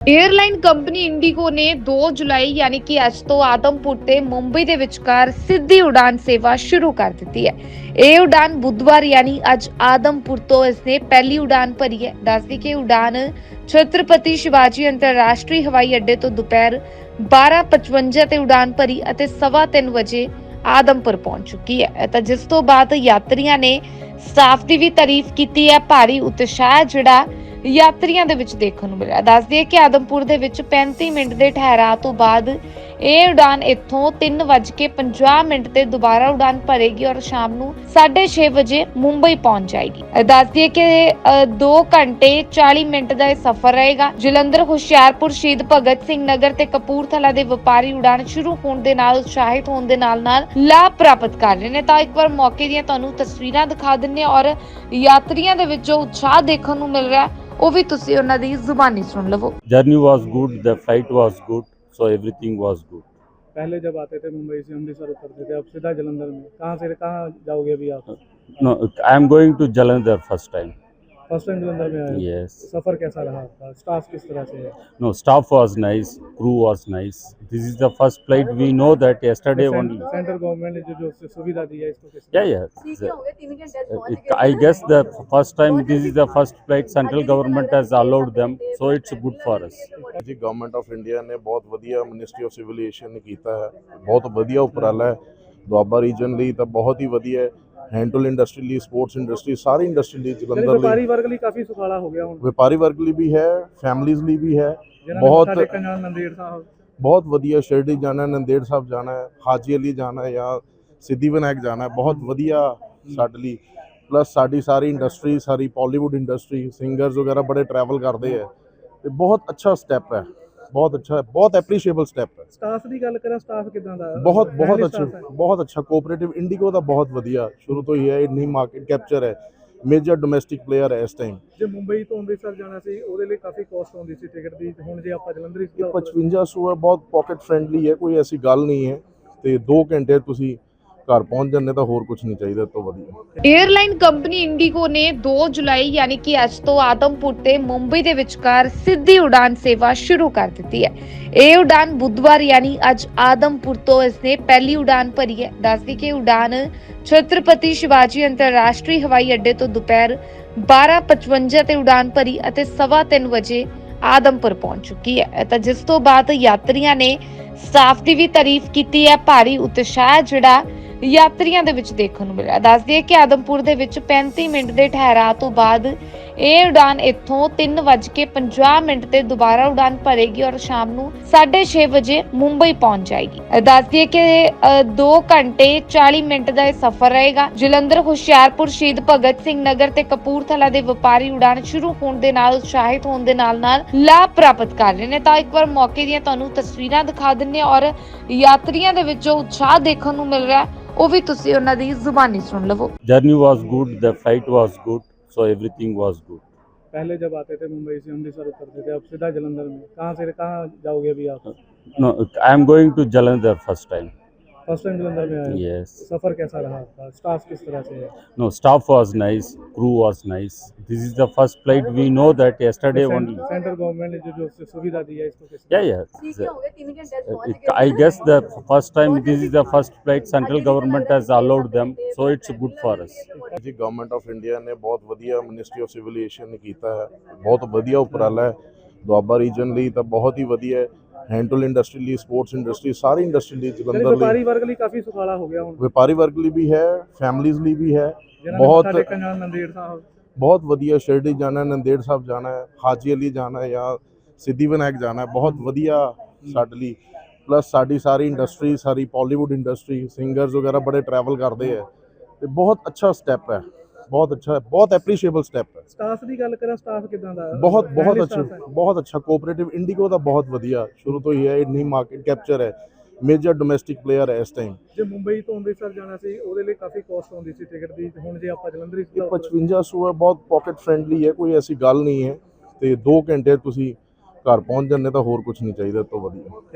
Airline company IndiGo ਨੇ 2 ਜੁਲਾਈ ਯਾਨੀ ਕਿ ਅੱਜ ਤੋਂ ਆਦਮਪੁਰ ਤੇ ਮੁੰਬਈ ਦੇ ਵਿਚਕਾਰ ਸਿੱਧੀ ਉਡਾਨ ਸੇਵਾ ਸ਼ੁਰੂ ਕਰ ਦਿੱਤੀ ਹੈ। ਇਹ ਉਡਾਨ ਬੁੱਧਵਾਰ ਯਾਨੀ ਅੱਜ ਆਦਮਪੁਰ ਤੋਂ ਇਸਨੇ ਪਹਿਲੀ ਉਡਾਨ ਭਰੀ ਹੈ। ਦੱਸਦੀ ਕਿ ਉਡਾਨ ਛਤਰਪਤੀ ਸ਼ਿਵਾਜੀ ਅੰਤਰਰਾਸ਼ਟਰੀ ਹਵਾਈ ਅੱਡੇ ਤੋਂ ਦੁਪਹਿਰ 12:55 ਤੇ ਉਡਾਨ ਭਰੀ ਅਤੇ ਸਵਾ ਤਿੰਨ ਵਜੇ ਆਦਮਪੁਰ ਪਹੁੰਚ ਚੁੱਕੀ ਹੈ। ਤਾਂ ਜਿਸ ਤੋਂ ਬਾਅਦ ਯਾਤਰੀਆਂ ਨੇ ਸਟਾਫ ਦੀ ਵੀ ਤਾਰੀਫ ਕੀਤੀ ਹੈ। ਭਾਰੀ ਉਤਸ਼ਾਹ ਜਿਹੜਾ ਯਾਤਰੀਆਂ ਦੇ ਵਿੱਚ ਦੇਖਣ ਨੂੰ ਮਿਲਿਆ। ਦੱਸ ਦਈਏ ਕਿ ਆਦਮਪੁਰ ਦੇ ਵਿੱਚ 35 ਮਿੰਟ ਦੇ ਠਹਿਰਾਅ ਤੋਂ ਬਾਅਦ ਇਹ ਉਡਾਨ ਇੱਥੋਂ 3:50 ਮਿੰਟ ਤੇ ਦੁਬਾਰਾ ਉਡਾਨ ਭਰੇਗੀ ਔਰ ਸ਼ਾਮ ਨੂੰ 6:30 ਵਜੇ ਮੁੰਬਈ ਪਹੁੰਚ ਜਾਏਗੀ। ਦੱਸ ਦਈਏ ਕਿ 2 ਘੰਟੇ 40 ਮਿੰਟ ਦਾ ਇਹ ਸਫ਼ਰ ਰਹੇਗਾ। ਜਲੰਧਰ, ਹੁਸ਼ਿਆਰਪੁਰ, ਸ਼ਹੀਦ ਭਗਤ ਸਿੰਘ ਨਗਰ ਤੇ ਕਪੂਰਥਲਾ ਦੇ ਵਪਾਰੀ ਉਡਾਨ ਸ਼ੁਰੂ ਹੋਣ ਦੇ ਨਾਲ, ਉਤਸ਼ਾਹਿਤ ਹੋਣ ਦੇ ਨਾਲ ਨਾਲ ਲਾਭ ਪ੍ਰਾਪਤ ਕਰ ਰਹੇ ਨੇ। ਤਾਂ ਇੱਕ ਵਾਰ ਮੌਕੇ ਦੀਆਂ ਤੁਹਾਨੂੰ ਤਸਵੀਰਾਂ ਦਿਖਾ ਦਿੰਨੇ ਔਰ ਯਾਤਰੀਆਂ ਦੇ ਵਿੱਚ ਜੋ ਉਤਸ਼ਾਹ ਦੇਖਣ ਨੂੰ ਮਿਲ ਰਿਹਾ। ਉਹ ਵੀ ਤੁਸੀਂ ਉਹਨਾਂ ਦੀ ਜ਼ੁਬਾਨੀ ਸੁਣ ਲਵੋ journey was good the flight was good so everything was good पहले जब आते थे मुंबई से अमृतसर उतरते थे अब सीधा जलंधर में कहाँ से कहाँ जाओगे अभी आप no i am going to jalandhar first time first time Jalandhar में आए हो? yes सफर कैसा रहा आपका स्टाफ किस तरह से है no staff was nice crew was nice this is the first flight we know that yesterday only central government ने जो जो सुविधा दी है इसको किस yeah yeah it, i guess the first time this is the first flight central government has allowed them so it's good for us ਜੀ government of India ਨੇ ਬਹੁਤ ਵਧੀਆ ਮਿਨਿਸਟਰੀ ਆਫ ਸਿਵਲ ਏਵੀਏਸ਼ਨ ਨੇ ਕੀਤਾ ਹੈ ਬਹੁਤ ਵਧੀਆ ਉਪਰਾਲਾ ਹੈ ਦੁਆਬਾ ਰੀਜਨ ਲਈ ਤਾਂ ਬਹੁਤ ਹੀ ਵਧੀਆ ਹੈ ਹੈਂਡਲ ਇੰਡਸਟਰੀ ਲਈ ਸਪੋਰਟਸ ਇੰਡਸਟਰੀ ਸਾਰੀ ਇੰਡਸਟਰੀ ਲਈ ਜਲੰਧਰ ਲਈ। ਵਪਾਰੀ ਵਰਗ ਲਈ ਕਾਫੀ ਸੁਖਾਲਾ ਹੋ ਗਿਆ ਹੁਣ। ਵਪਾਰੀ ਵਰਗ ਲਈ ਵੀ ਹੈ ਫੈਮਲੀਜ਼ ਲਈ ਵੀ ਹੈ। ਬਹੁਤ ਬਹੁਤ ਵਧੀਆ ਸ਼ਿਰਡੀ ਜਾਣਾ ਨੰਦੇੜ ਸਾਹਿਬ ਜਾਣਾ ਹੈ ਹਾਜੀ ਅਲੀ ਜਾਣਾ ਹੈ ਜਾਂ ਸਿੱਧੀ ਵਿਨਾਇਕ ਜਾਣਾ ਹੈ ਬਹੁਤ ਵਧੀਆ ਸਾਡੇ ਲਈ। ਪਲੱਸ ਸਾਡੀ ਸਾਰੀ ਇੰਡਸਟਰੀ ਸਾਰੀ ਪਾਲੀਵੁੱਡ ਇੰਡਸਟਰੀ ਸਿੰਗਰਸ ਵਗੈਰਾ ਬੜੇ ਟਰੈਵਲ ਕਰਦੇ ਹੈ ਤੇ ਬਹੁਤ ਅੱਛਾ ਸਟੈਪ ਹੈ। ਬਹੁਤ ਅੱਛਾ ਬਹੁਤ ਐਪਰੀਸ਼ੀਏਬਲ ਸਟੈਪ ਹੈ। ਸਟਾਫ ਦੀ ਗੱਲ ਕਰਾਂ ਸਟਾਫ ਕਿਦਾਂ ਦਾ? ਬਹੁਤ ਬਹੁਤ ਅੱਛਾ? ਬਹੁਤ ਅੱਛਾ ਕੋਆਪਰੇਟਿਵ ਇੰਡੀਗੋ ਦਾ ਬਹੁਤ ਵਧੀਆ ਸ਼ੁਰੂ ਤੋਂ ਹੀ ਹੈ ਇੰਨੀ ਮਾਰਕੀਟ ਕੈਪਚਰ ਹੈ ਮੇਜਰ ਡੋਮੈਸਟਿਕ ਪਲੇਅਰ ਹੈ ਇਸ ਟਾਈਮ ਜੇ ਮੁੰਬਈ ਤੋਂ ਅੰਮ੍ਰਿਤਸਰ ਜਾਣਾ ਸੀ ਉਹਦੇ ਲਈ ਕਾਫੀ ਕਾਸਟ ਆਉਂਦੀ ਸੀ ਟਿਕਟ ਦੀ ਹੁਣ ਜੇ ਆਪਾਂ ਜਲੰਧਰ ਹੀ 5500 ਹੈ ਬਹੁਤ ਪਾਕਟ ਫ੍ਰੈਂਡਲੀ ਹੈ ਕੋਈ ਐਸੀ ਗੱਲ ਨਹੀਂ ਹੈ ਤੇ 2 ਘੰਟੇ ਤੁਸੀਂ ਘਰ ਪਹੁੰਚ ਜਾਂਦੇ ਤਾਂ ਹੋਰ ਕੁਝ ਨਹੀਂ ਚਾਹੀਦਾ ਇਸ ਤੋਂ ਵਧੀਆ। 에ਅਰਲਾਈਨ ਕੰਪਨੀ ਇੰਡੀਗੋ ਨੇ 2 ਜੁਲਾਈ ਯਾਨੀ ਕਿ ਅੱਜ ਤੋਂ ਆਦਮਪੁਰ ਤੇ ਮੁੰਬਈ ਦੇ ਵਿਚਕਾਰ ਸਿੱਧੀ ਉਡਾਨ ਸੇਵਾ ਸ਼ੁਰੂ ਕਰ ਦਿੱਤੀ ਹੈ। ਇਹ ਉਡਾਨ ਬੁੱਧਵਾਰ ਯਾਨੀ ਅੱਜ ਆਦਮਪੁਰ ਤੋਂ ਇਸਨੇ ਪਹਿਲੀ ਉਡਾਨ ਭਰੀ ਹੈ। ਦੱਸਦੀ ਕਿ ਉਡਾਨ ਛਤਰਪਤੀ ਸ਼ਿਵਾਜੀ ਅੰਤਰਰਾਸ਼ਟਰੀ ਹਵਾਈ ਅੱਡੇ ਤੋਂ ਦੁਪਹਿਰ 12:55 ਤੇ ਉਡਾਨ ਭਰੀ ਅਤੇ ਸਵਾ ਤਿੰਨ ਵਜੇ ਆਦਮਪੁਰ ਪਹੁੰਚ ਚੁੱਕੀ ਹੈ। ਤਾਂ ਜਿਸ ਤੋਂ ਬਾਅਦ ਯਾਤਰੀਆਂ ਨੇ ਸਟਾਫ ਦੀ ਵੀ ਤਾਰੀਫ ਕੀਤੀ ਹੈ। ਭਾਰੀ ਉਤਸ਼ਾਹ ਜਿਹੜਾ ਯਾਤਰੀਆਂ ਦੇ ਵਿੱਚ ਦੇਖਣ ਨੂੰ ਮਿਲਿਆ। ਦੱਸ ਦਈਏ ਕਿ ਆਦਮਪੁਰ ਦੇ ਵਿੱਚ 35 ਮਿੰਟ ਦੇ ਠਹਿਰਾਅ ਤੋਂ ਬਾਅਦ ਇਹ ਉਡਾਨ ਇੱਥੋਂ 3:50 ਮਿੰਟ ਤੇ ਦੁਬਾਰਾ ਉਡਾਨ ਭਰੇਗੀ ਔਰ ਸ਼ਾਮ ਨੂੰ 6:30 ਵਜੇ ਮੁੰਬਈ ਪਹੁੰਚ ਜਾਏਗੀ। ਅ, ਦੱਸ ਕਿ 2 ਘੰਟੇ 40 ਮਿੰਟ ਦਾ ਇਹ ਸਫ਼ਰ ਰਹੇਗਾ। ਜਲੰਧਰ ਹੁਸ਼ਿਆਰਪੁਰ ਸ਼ਹੀਦ ਭਗਤ ਸਿੰਘ ਨਗਰ ਤੇ ਕਪੂਰਥਲਾ ਦੇ ਵਪਾਰੀ ਉਡਾਨ ਸ਼ੁਰੂ ਹੋਣ ਦੇ ਨਾਲ ਉਤਸ਼ਾਹਿਤ ਹੋਣ ਦੇ ਨਾਲ ਨਾਲ ਲਾਭ ਪ੍ਰਾਪਤ ਕਰ ਰਹੇ ਨੇ। ਤਾਂ ਇੱਕ ਵਾਰ ਮੌਕੇ ਦੀਆਂ ਤੁਹਾਨੂੰ ਤਸਵੀਰਾਂ ਦਿਖਾ ਦਿੰਨੇ ਔਰ ਯਾਤਰੀਆਂ ਦੇ ਵਿੱਚ ਉਤਸ਼ਾਹ ਦੇਖਣ ਨੂੰ ਮਿਲ ਰਿਹਾ। ਉਹ ਵੀ ਤੁਸੀਂ ਉਹਨਾਂ ਦੀ ਜ਼ੁਬਾਨੀ ਸੁਣ ਲਵੋ journey was good the flight was good so everything was good पहले जब आते थे मुंबई से अमृतसर उतरते थे अब सीधा जलंधर में कहाँ से कहाँ जाओगे अभी आप no i am going to jalandhar first time first time Jalandhar में आए हो? yes सफर कैसा रहा आपका स्टाफ किस तरह से है no staff was nice crew was nice this is the first flight we know that yesterday only central government ने जो जो सुविधा दी है इसको किस yeah yeah it, i guess the first time this is the first flight central government has allowed them so it's good for us ਜੀ government of India ਨੇ ਬਹੁਤ ਵਧੀਆ ਮਿਨਿਸਟਰੀ ਆਫ ਸਿਵਲ ਏਵੀਏਸ਼ਨ ਨੇ ਕੀਤਾ ਹੈ ਬਹੁਤ ਵਧੀਆ ਉਪਰਾਲਾ ਹੈ ਦੁਆਬਾ ਰੀਜਨ ਲਈ ਤਾਂ ਬਹੁਤ ਹੀ ਵਧੀਆ ਹੈ ਹੈਂਡਲ ਇੰਡਸਟਰੀ ਲਈ ਸਪੋਰਟਸ ਇੰਡਸਟਰੀ ਸਾਰੀ ਇੰਡਸਟਰੀ ਲਈ ਜਲੰਧਰ ਲਈ ਵਪਾਰੀ ਵਰਗ ਲਈ ਕਾਫੀ ਸੁਖਾਲਾ ਹੋ ਗਿਆ ਹੁਣ। ਵਪਾਰੀ ਵਰਗ ਲਈ ਵੀ ਹੈ ਫੈਮਲੀਆਂ ਲਈ ਵੀ ਹੈ। ਬਹੁਤ ਬਹੁਤ ਵਧੀਆ ਸ਼ਿਰਡੀ ਜਾਣਾ ਨੰਦੇੜ ਸਾਹਿਬ ਜਾਣਾ ਹਾਜੀ ਅਲੀ ਜਾਣਾ ਜਾਂ ਸਿੱਧੀ ਵਿਨਾਇਕ ਜਾਣਾ ਬਹੁਤ ਵਧੀਆ ਸਾਡੇ ਲਈ। ਪਲੱਸ ਸਾਡੀ ਸਾਰੀ ਇੰਡਸਟਰੀ ਸਾਰੀ ਪਾਲੀਵੁੱਡ ਇੰਡਸਟਰੀ ਸਿੰਗਰਸ ਵਗੈਰਾ ਬੜੇ ਟਰੈਵਲ ਕਰਦੇ ਆ ਤੇ ਬਹੁਤ ਅੱਛਾ ਸਟੈਪ ਹੈ। ਬਹੁਤ ਅੱਛਾ ਹੈ ਬਹੁਤ ਐਪਰੀਸ਼ੀਏਬਲ ਸਟੈਪ ਹੈ। ਸਟਾਫ ਦੀ ਗੱਲ ਕਰਾਂ ਸਟਾਫ ਕਿਦਾਂ ਦਾ? ਬਹੁਤ ਬਹੁਤ ਅੱਛਾ? ਬਹੁਤ ਅੱਛਾ ਕੋਆਪਰੇਟਿਵ ਇੰਡੀਗੋ ਦਾ ਬਹੁਤ ਵਧੀਆ ਸ਼ੁਰੂ ਤੋਂ ਹੀ ਹੈ ਇੰਨੀ ਮਾਰਕੀਟ ਕੈਪਚਰ ਹੈ। ਮੇਜਰ ਡੋਮੈਸਟਿਕ ਪਲੇਅਰ ਹੈ ਇਸ ਟਾਈਮ ਜੇ ਮੁੰਬਈ ਤੋਂ ਅੰਮ੍ਰਿਤਸਰ ਜਾਣਾ ਸੀ ਉਹਦੇ ਲਈ ਕਾਫੀ ਕਾਸਟ ਆਉਂਦੀ ਸੀ ਟਿਕਟ ਦੀ। ਹੁਣ ਜੇ ਆਪਾਂ ਜਲੰਧਰ ਇਹ 5500 ਹੈ ਬਹੁਤ ਪਾਕਟ ਫ੍ਰੈਂਡਲੀ ਹੈ ਕੋਈ ਐਸੀ ਗੱਲ ਨਹੀਂ ਹੈ। ਤੇ 2 ਘੰਟੇ ਤੁਸੀਂ ਘਰ ਪਹੁੰਚ ਜਾਂਦੇ ਤਾਂ ਹੋਰ ਕੁਝ ਨਹੀਂ ਚਾਹੀਦਾ ਇਸ ਤੋਂ ਵਧੀਆ।